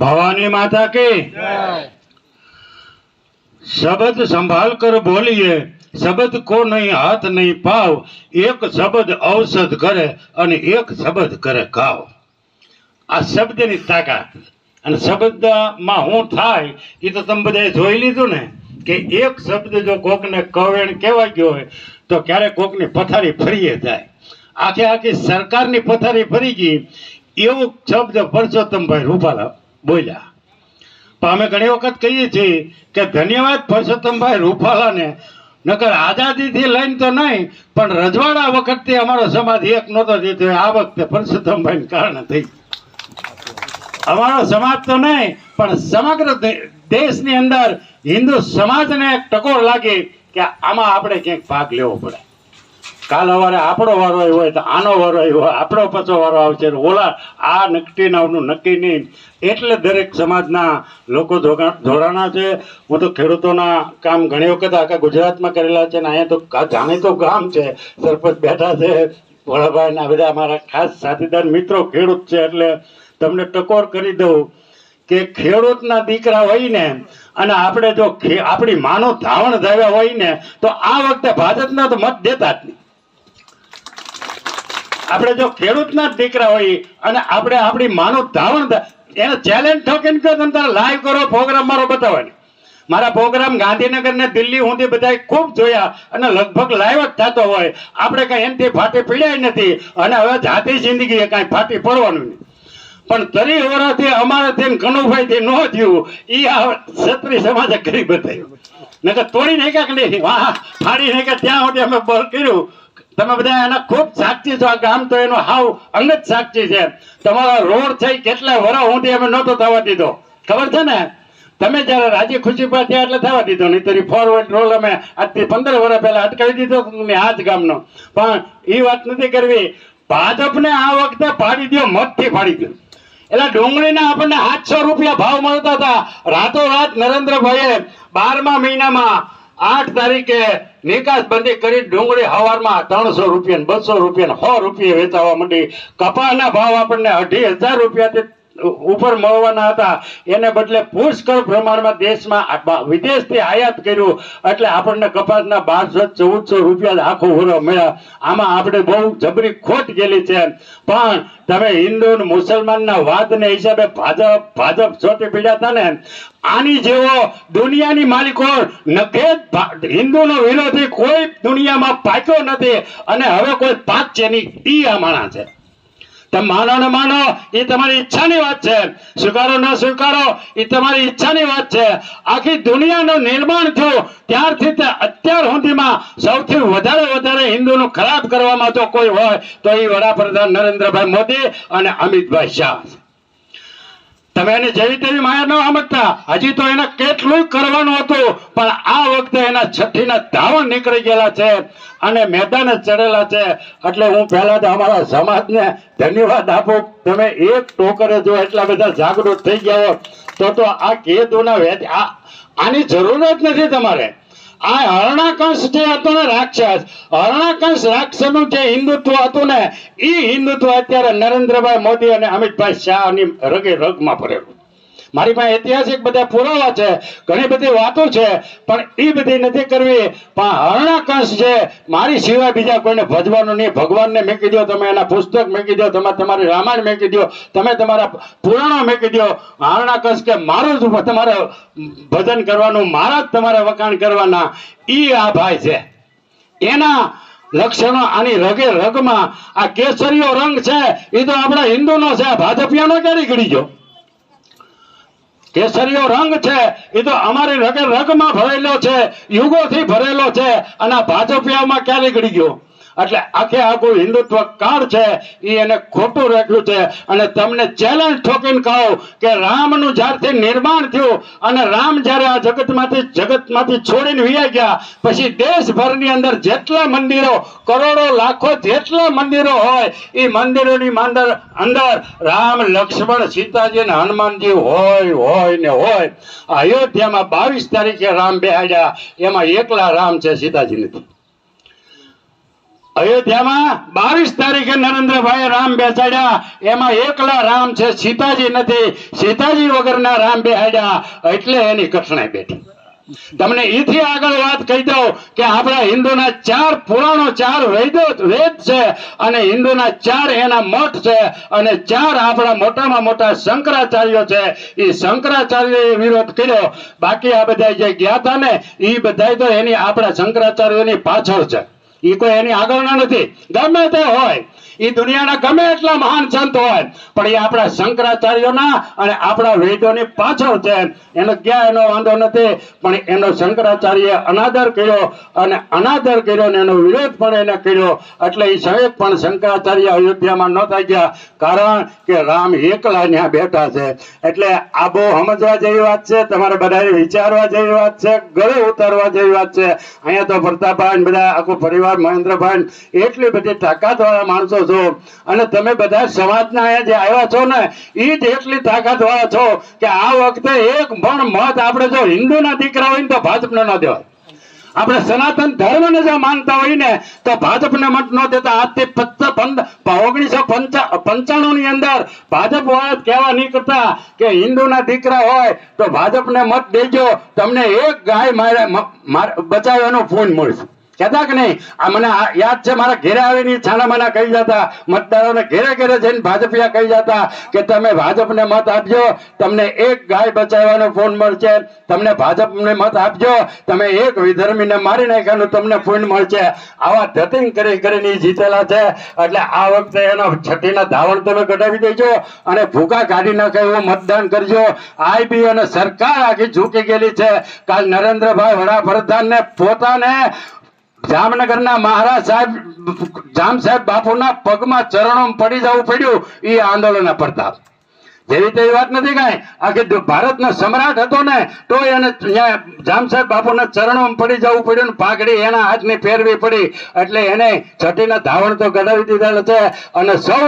ભવાની માતા કે? શબ્દ સંભાળ કર બોલીએ. શબ્દ કો નહીં હાથ નહીં પાવ. એક શબ્દ ઔષધ કરે અને એક શબ્દ કરે ઘાવ આ શબ્દની તાકાત. અને શબ્દમાં હું થાય એ તો તમે બધાએ જોઈ લીધું ને કે એક શબ્દ જો કોકને કવેણ કહેવાય ગયો હોય તો ક્યારેક કોકની પથારી ફરીએ જાય. આખે આખી સરકારની પથારી ફરી ગઈ એવું શબ્દ પરસોત્તમભાઈ રૂપાલા બોલ્યા. પણ અમે ઘણી વખત કહીએ છીએ કે ધન્યવાદ પરસોત્તમભાઈ રૂપાલાને. નકર આઝાદીથી લઈને તો નહીં, પણ રજવાડા વખતથી અમારો સમાજ એક નહોતો જીત્યો આ વખતે પરસોત્તમભાઈને કારણે થઈ. અમારો સમાજ તો નહીં, પણ સમગ્ર દેશની અંદર હિન્દુ સમાજને એક ટકોર લાગે કે આમાં આપણે ક્યાંક ભાગ લેવો પડે. કાલ સવારે આપણો વારો આવ્યો હોય તો આનો વારો આવ્યો હોય, આપણો પાછો વારો આવશે. ઓલા, આ નક્કી નામનું નક્કી નહીં. એટલે દરેક સમાજના લોકો જોડાણા છે. હું તો ખેડૂતોના કામ ઘણી વખત આખા ગુજરાતમાં કરેલા છે ને અહીંયા તો જાણીતો ગામ છે. સરપંચ બેઠા છે. વડાભાઈના બધા અમારા ખાસ સાથીદાર મિત્રો ખેડૂત છે. એટલે તમને ટકોર કરી દઉં કે ખેડૂતના દીકરા હોય ને, અને આપણે જો આપણી માનો ધાવણ ધાવ્યા હોય ને, તો આ વખતે ભાજપના તો મત દેતા જ નહીં. આપણે જો ખેડૂતના દીકરા હોય અને આપણે આપણી માનું ધાવણ એને ચેલેન્જ ઠોકીને કહો તમે તારે લાઈવ કરો પ્રોગ્રામ મારો બતાવવાની મારા પ્રોગ્રામ ગાંધીનગર ને દિલ્હી સુધી બધાય ખૂબ જોયા અને લગભગ લાઈવ જ થતો હોય. આપણે કઈ એમથી ફાટી પીડ્યા નથી અને હવે જાતિ જિંદગી કાંઈ ફાટી પડવાનું નહીં. પણ તરી વર્ષથી અમારે તેમ કનુભાઈ થી ન થયું એ આ ક્ષત્રિય સમાજે કરી બતાવ્યું. નકર તોડી નાખ્યા કે નહીં? વાહ, ફાડી નાખ્યા. ત્યાં સુધી અમે બોલ કર્યું. તમે બધા એના ખૂબ સાક્ષી છો. આ ગામ તો એનો હાવ અંગત સાક્ષી છે. તમારો રોડ થઈ કેટલા વરા સુધી અમે નહોતો થવા દીધો. ખબર છે ને? તમે જયારે રાજી ખુશી પર થયા એટલે થવા દીધો. નહીં ફોરવર્ડ રોલ અમે આજથી પંદર વર્ષ પહેલા અટકાવી દીધો આ જ ગામનો. પણ એ વાત નથી કરવી. ભાજપને આ વખતે પાડી દો મતથી પાડી દો એટલે ડુંગળીના આપણને આઠસો રૂપિયા ભાવ મળતા હતા. રાતોરાત નરેન્દ્રભાઈએ બારમા મહિનામાં આઠ તારીખે નિકાસ બંધી કરી ડુંગળી હવારમાં ત્રણસો રૂપિયા બસો રૂપિયા સો રૂપિયા વેચાવા માંડી. કપાના ભાવ આપણને અઢી હજાર રૂપિયાથી ઉપર મળવાના હતા. એને બદલે પુષ્કળ પ્રમાણમાં દેશમાં વિદેશથી આયાત કર્યું. એટલે આપણને કપાસના બારસો ચૌદસો રૂપિયા આખો વરો મળ્યા. આમાં આપણે બહુ જબરી ખોટ ગયેલી છે. પણ તમે હિન્દુ મુસલમાનના વાદને હિસાબે ભાજપ ભાજપ ચોટી પીડ્યા હતા ને, આની જેવો દુનિયાની માલિકો નખે જ ભા- હિન્દુનો વિરોધી કોઈ દુનિયામાં પાક્યો નથી. અને હવે કોઈ પાક છે ની ઈ આ માણા છે. તમે માનો ને માનો, એ તમારી ઈચ્છાની વાત છે સ્વીકારો ન સ્વીકારો, એ તમારી ઈચ્છાની વાત છે આખી દુનિયાનું નિર્માણ થયું, ત્યારથી તે અત્યાર સુધીમાં સૌથી વધારે વધારે હિન્દુનું ખરાબ કરવામાં જો કોઈ હોય, તો એ વડાપ્રધાન નરેન્દ્રભાઈ મોદી અને અમિતભાઈ શાહ. તમે એને જેવી તેવી માયા ન સમજતા હજી તો એને કેટલું કરવાનું હતું, પણ આ વખતે એના છઠ્ઠીના ધાવણ નીકળી ગયેલા છે અને મેદાને ચડેલા છે. એટલે હું પહેલા તો અમારા સમાજને ધન્યવાદ આપું. તમે એક ટોકરે જો એટલા બધા જાગૃત થઈ ગયા હો તો તો આ કેદોના વેચ આની જરૂર જ નથી તમારે. આ હરણાકંશ જે હતો ને રાક્ષસ હરણાકંશ રાક્ષસનું જે હિન્દુત્વ હતું ને એ હિન્દુત્વ અત્યારે નરેન્દ્રભાઈ મોદી અને અમિતભાઈ શાહની રગે રગમાં ભરેલું મારી પાસે ઐતિહાસિક બધા પુરાવા છે, ઘણી બધી વાતો છે, પણ એ બધી નથી કરવી. પણ હરણાકંશ છે, મારી સિવાય બીજા કોઈને ભજવાનું નહીં. ભગવાનને મેકી દો તમે, એના પુસ્તક મેકી દો તમે તમારી રામાયણ મેકી દો તમે તમારા પુરાણો મેકી દો હરણાકંશ કે મારું જ તમારે ભજન કરવાનું, મારા જ તમારે વખાણ કરવાના, ઈ આ ભાઈ છે. એના લક્ષણો આની રગે રગમાં આ કેસરીયો રંગ છે એ તો આપણા હિન્દુનો છે, ભાજપિયાનો ક્યારે ગળી ગયો? કેસરીયો રંગ છે. એ તો અમારી રગે રગમાં ભરેલો છે. યુગોથી ભરેલો છે. અને ભાજપિયામાં ક્યારે ગળી ગયો? એટલે આખે આખું હિન્દુત્વ કાળ છે એ એને ખોટું રાખ્યું છે. અને તમને ચેલેન્જ ઠોકીને કહો કે રામનું જ્યારથી નિર્માણ થયું અને રામ જ્યારે આ જગતમાંથી જગતમાંથી છોડીને વિયા ગયા, પછી દેશભરની અંદર જેટલા મંદિરો, કરોડો, લાખો જેટલા મંદિરો હોય એ મંદિરોની અંદર અંદર રામ, લક્ષ્મણ, સીતાજી અને હનુમાનજી હોય હોય ને હોય. અયોધ્યામાં બાવીસ તારીખે રામ બેહાડ્યા. એમાં એકલા રામ છે, સીતાજી નથી. અયોધ્યામાં બાવીસ તારીખે નરેન્દ્રભાઈ રામ બેસાડ્યા. એમાં એકલા રામ છે, સીતાજી નથી. સીતાજી વગરના રામ બેહાડ્યા એટલે એની કઠણાઈ બેઠી. તમને એથી આગળ વાત કહી દઉં કે આપણા હિન્દુના ચાર પુરાણો, ચાર વેદો, વેદ છે અને હિન્દુના ચાર એના મઠ છે અને ચાર આપણા મોટામાં મોટા શંકરાચાર્યો છે. એ શંકરાચાર્યએ વિરોધ કર્યો. બાકી આ બધા જે ગયા હતા ને એ બધા તો એની આપણા શંકરાચાર્યોની પાછળ છે. એ કોઈ એની આગળના નથી. ગમે તે હોય એ દુનિયાના ગમે એટલા મહાન સંત હોય, પણ એ આપણા શંકરાચાર્યોના અને આપણા વેદોની પાછળ છે. એનો ક્યાં એનો વાંધો નથી, પણ એનો શંકરાચાર્ય અનાદર કર્યો અને અનાદર કર્યો ને એનો વિરોધ પણ એને કર્યો. એટલે એ સહેજ પણ શંકરાચાર્ય અયોધ્યામાં નહોતા ગયા, કારણ કે રામ એકલા ત્યાં બેઠા છે. એટલે આ બહુ સમજવા જેવી વાત છે, તમારે બધાએ વિચારવા જેવી વાત છે, ગળે ઉતારવા જેવી વાત છે. અહીંયા તો ભરતાભાઈ બધા, આખો પરિવાર મહેન્દ્રભાઈ એટલી બધી તાકાત વાળા માણસો છો અને તમે બધા સમાજના અહીંયા જે આવ્યા છો ને એ જ એટલી તાકાત વાળા છો કે આ વખતે એક પણ મત આપણે જો હિન્દુના દીકરા હોય ને તો ભાજપને ન દેવાય. આપણે સનાતન ધર્મને જો માનતા હોય ને, તો ભાજપને મત ન દેતા. આજથી ઓગણીસો પંચા પંચાણું ની અંદર ભાજપ વાળા કહેવા નીકળતા કે કે હિન્દુના દીકરા હોય તો ભાજપને મત દેજો. તમને એક ગાય મારે, બચાવવાનો ફોન મળશે. કહેતા કે નહીં? આ મને યાદ છે, મારા ઘેરે આવીને છાના માના કહી જતા, મતદારોને ઘેરે ઘેરે જઈને ભાજપિયા કહી જતા કે તમે ભાજપને મત આપજો, તમને એક ગાય બચાવવાનો ફોન મળશે, તમને ભાજપને મત આપજો, તમે એક વિધર્મીને મારી નાખ્યાનું તમને ફોન મળશે. આવા ધતિંગ કરી કરીને જીતેલા છે. એટલે આ વખતે એનો છઠ્ઠીના ધાવણ તમે કઢાવી દેજો અને ભૂકા કાઢી નાખે એવું મતદાન કરજો. આઈબી અને સરકાર આખી ઝૂકી ગયેલી છે. કાલ નરેન્દ્રભાઈ વડાપ્રધાનને પોતાને જામનગરના મહારાજ સાહેબ, જામ સાહેબ બાપુના પગમાં ચરણો પડી જવું પડ્યું એ આંદોલન પડતા જેવી એ વાત નથી કાંઈ. આખી ભારતનો સમ્રાટ હતો ને તો એને જામ સાહેબ બાપુના ચરણોમાં પડી જવું પડ્યું ને પાઘડી એના હાથની ફેરવી પડી. એટલે એને છઠ્ઠીના ધાવણ તો ગઢાવી દીધેલો છે અને સૌ